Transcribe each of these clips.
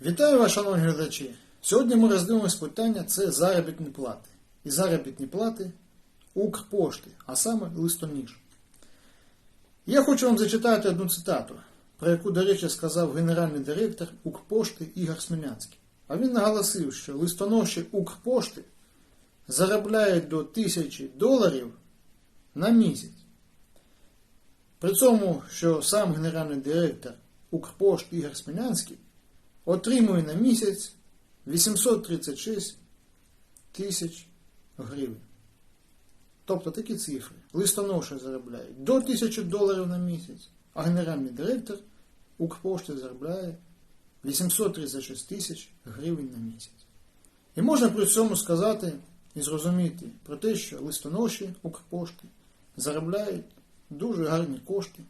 Вітаю вас, шановні глядачі! Сьогодні ми роздивимось питання це заробітні плати. І заробітні плати Укрпошти, а саме листоніж. Я хочу вам зачитати одну цитату, про яку, до речі, сказав генеральний директор Укрпошти Ігор Смілянський. А він наголосив, що листоноші Укрпошти заробляють до тисячі доларів на місяць. При цьому, що сам генеральний директор Укрпошти Ігор Смілянський отримує на місяць 836 тисяч гривень. Тобто такі цифри. Листоноші заробляють до 1000 доларів на місяць, а генеральний директор Укрпошти заробляє 836 тисяч гривень на місяць. І можна при цьому сказати і зрозуміти про те, що листоноші Укрпошти заробляють дуже гарні кошти.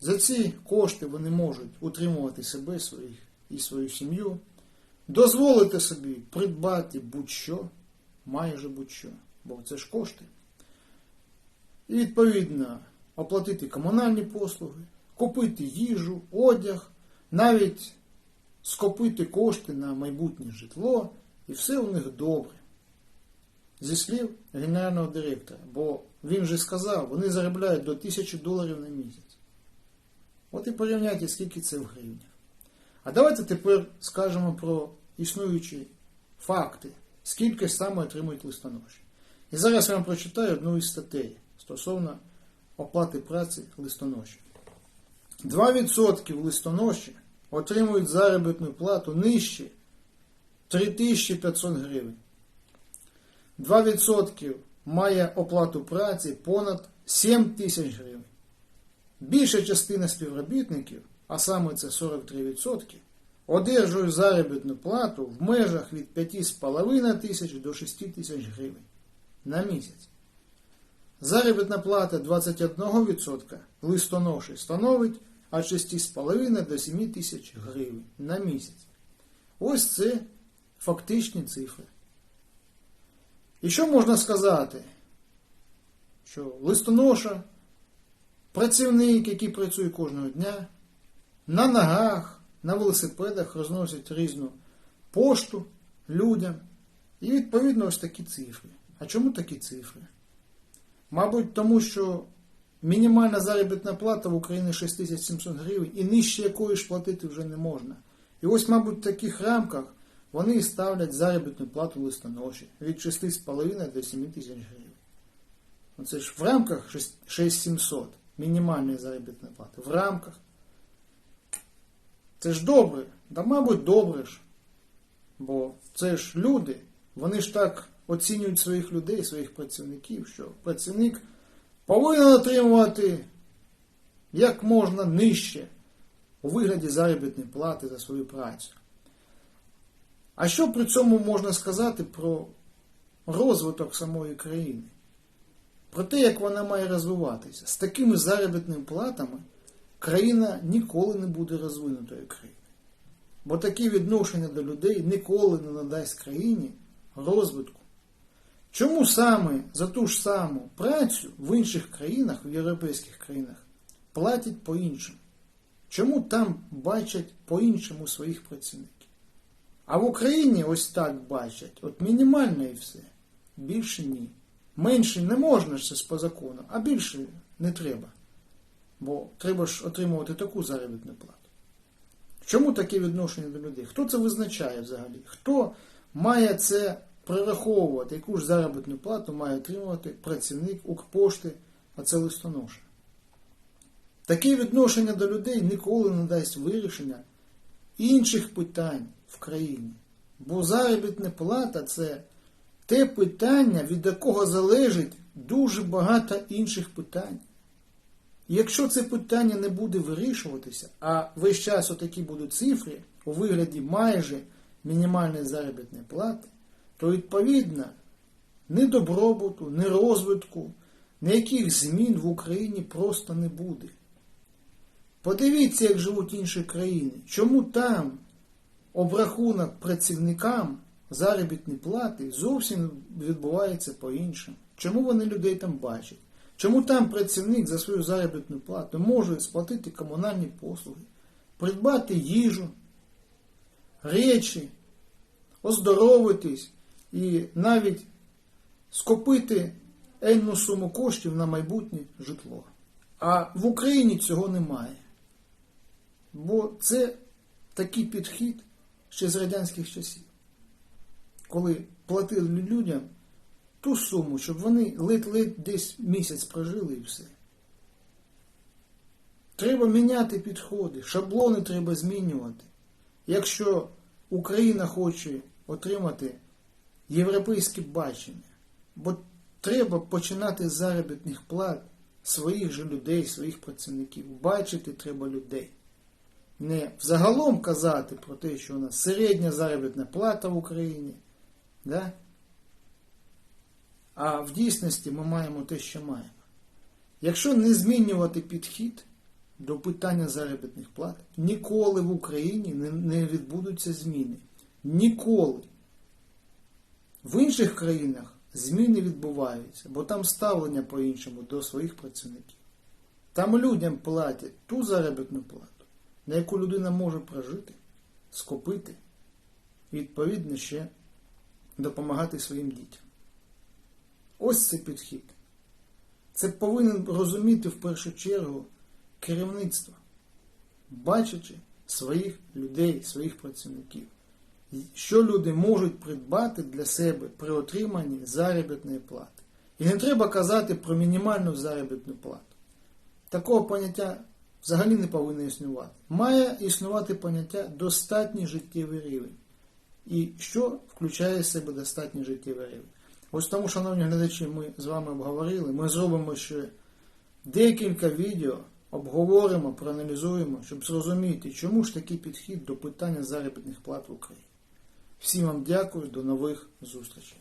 За ці кошти вони можуть утримувати себе своїх і свою сім'ю, дозволити собі придбати будь-що, майже будь-що, бо це ж кошти. І відповідно оплатити комунальні послуги, купити їжу, одяг, навіть скопити кошти на майбутнє житло, і все у них добре. Зі слів генерального директора, бо він же сказав, вони заробляють до 1000 доларів на місяць. От і порівняйте, скільки це в гривнях. А давайте тепер скажемо про існуючі факти, скільки саме отримують листоноші. І зараз я вам прочитаю одну із статей стосовно оплати праці листоноші. 2% листоноші отримують заробітну плату нижче 3500 гривень. 2% має оплату праці понад 7 тисяч гривень. Більша частина співробітників, а саме це 43%, одержують заробітну плату в межах від 5,5 тисяч до 6 тисяч гривень на місяць. Заробітна плата 21% листоноші становить від 6,5 до 7 тисяч гривень на місяць. Ось це фактичні цифри. І що можна сказати? Що листоноша, працівник, який працює кожного дня, на ногах, на велосипедах розносять різну пошту людям. І відповідно ось такі цифри. А чому такі цифри? Мабуть, тому що мінімальна заробітна плата в Україні 6700 гривень і нижче якої ж платити вже не можна. І ось, мабуть, в таких рамках вони ставлять заробітну плату листоноші від 6,5 до 7 тисяч гривень. Оце ж в рамках 6700 мінімальної заробітної плати. В рамках. Це ж добре. Да, мабуть, добре ж. Бо це ж люди, вони ж так оцінюють своїх людей, своїх працівників, що працівник повинен отримувати як можна нижче у вигляді заробітної плати за свою працю. А що при цьому можна сказати про розвиток самої країни? Про те, як вона має розвиватися. З такими заробітними платами країна ніколи не буде розвинутою країною. Бо такі відношення до людей ніколи не надасть країні розвитку. Чому саме за ту ж саму працю в інших країнах, в європейських країнах, платять по-іншому? Чому там бачать по-іншому своїх працівників? А в Україні ось так бачать, от мінімально і все. Більше ні. Менше не можна ж це по закону, а більше не треба. Бо треба ж отримувати таку заробітну плату. Чому таке відношення до людей? Хто це визначає взагалі? Хто має це прораховувати, яку ж заробітну плату має отримувати працівник Укрпошти, а це листоноша? Таке відношення до людей ніколи не дасть вирішення інших питань в країні. Бо заробітна плата це те питання, від якого залежить дуже багато інших питань. Якщо це питання не буде вирішуватися, а весь час отакі будуть цифри у вигляді майже мінімальної заробітної плати, то відповідно ні добробуту, ні розвитку, ніяких змін в Україні просто не буде. Подивіться, як живуть інші країни. Чому там обрахунок працівникам заробітні плати зовсім відбувається по-іншому? Чому вони людей там бачать? Чому там працівник за свою заробітну плату може сплатити комунальні послуги, придбати їжу, речі, оздоровитись і навіть скопити енну суму коштів на майбутнє житло. А в Україні цього немає. Бо це такий підхід ще з радянських часів, коли платили людям ту суму, щоб вони ледь-ледь десь місяць прожили і все. Треба міняти підходи, шаблони треба змінювати. Якщо Україна хоче отримати європейське бачення, бо треба починати з заробітних плат своїх же людей, своїх працівників. Бачити треба людей. Не взагалом казати про те, що у нас середня заробітна плата в Україні. Да? А в дійсності ми маємо те, що маємо. Якщо не змінювати підхід до питання заробітних плат, ніколи в Україні не, відбудуться зміни. Ніколи. В інших країнах зміни відбуваються, бо там ставлення по-іншому до своїх працівників. Там людям платять ту заробітну плату, на яку людина може прожити, скопити і, відповідно, ще допомагати своїм дітям. Ось це підхід. Це повинен розуміти в першу чергу керівництво, бачачи своїх людей, своїх працівників, що люди можуть придбати для себе при отриманні заробітної плати. І не треба казати про мінімальну заробітну плату. Такого поняття взагалі не повинно існувати. Має існувати поняття достатній життєвий рівень. І що включає в себе достатній життєвий рівень? Ось тому, шановні глядачі, ми з вами обговорили. Ми зробимо ще декілька відео, обговоримо, проаналізуємо, щоб зрозуміти, чому ж такий підхід до питання заробітних плат в Україні. Всім вам дякую, до нових зустрічей.